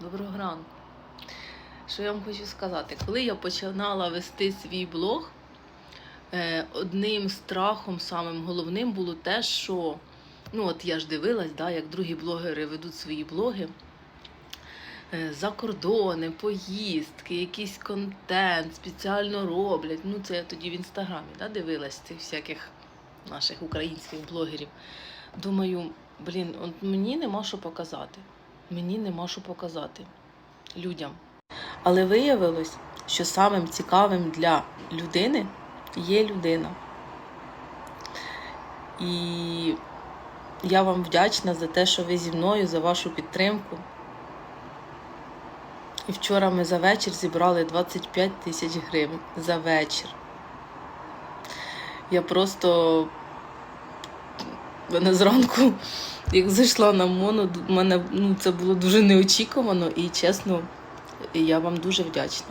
Доброго ранку. Що я вам хочу сказати? Коли я починала вести свій блог, е, одним страхом, самим головним було те, що ну от я ж дивилась, да, як другі блогери ведуть свої блоги. Е, За кордони, поїздки, якийсь контент спеціально роблять. Ну, це я тоді в інстаграмі да, дивилась цих всяких наших українських блогерів. Думаю, блін, от мені нема що показати. Мені нема що показати людям. Але виявилось, що самим цікавим для людини є людина. І я вам вдячна за те, що ви зі мною, за вашу підтримку. І вчора ми за вечір зібрали 25 тисяч гривень. За вечір. Я просто мене зранку, як зайшла на моно, мене ну, це було дуже неочікувано і чесно, я вам дуже вдячна.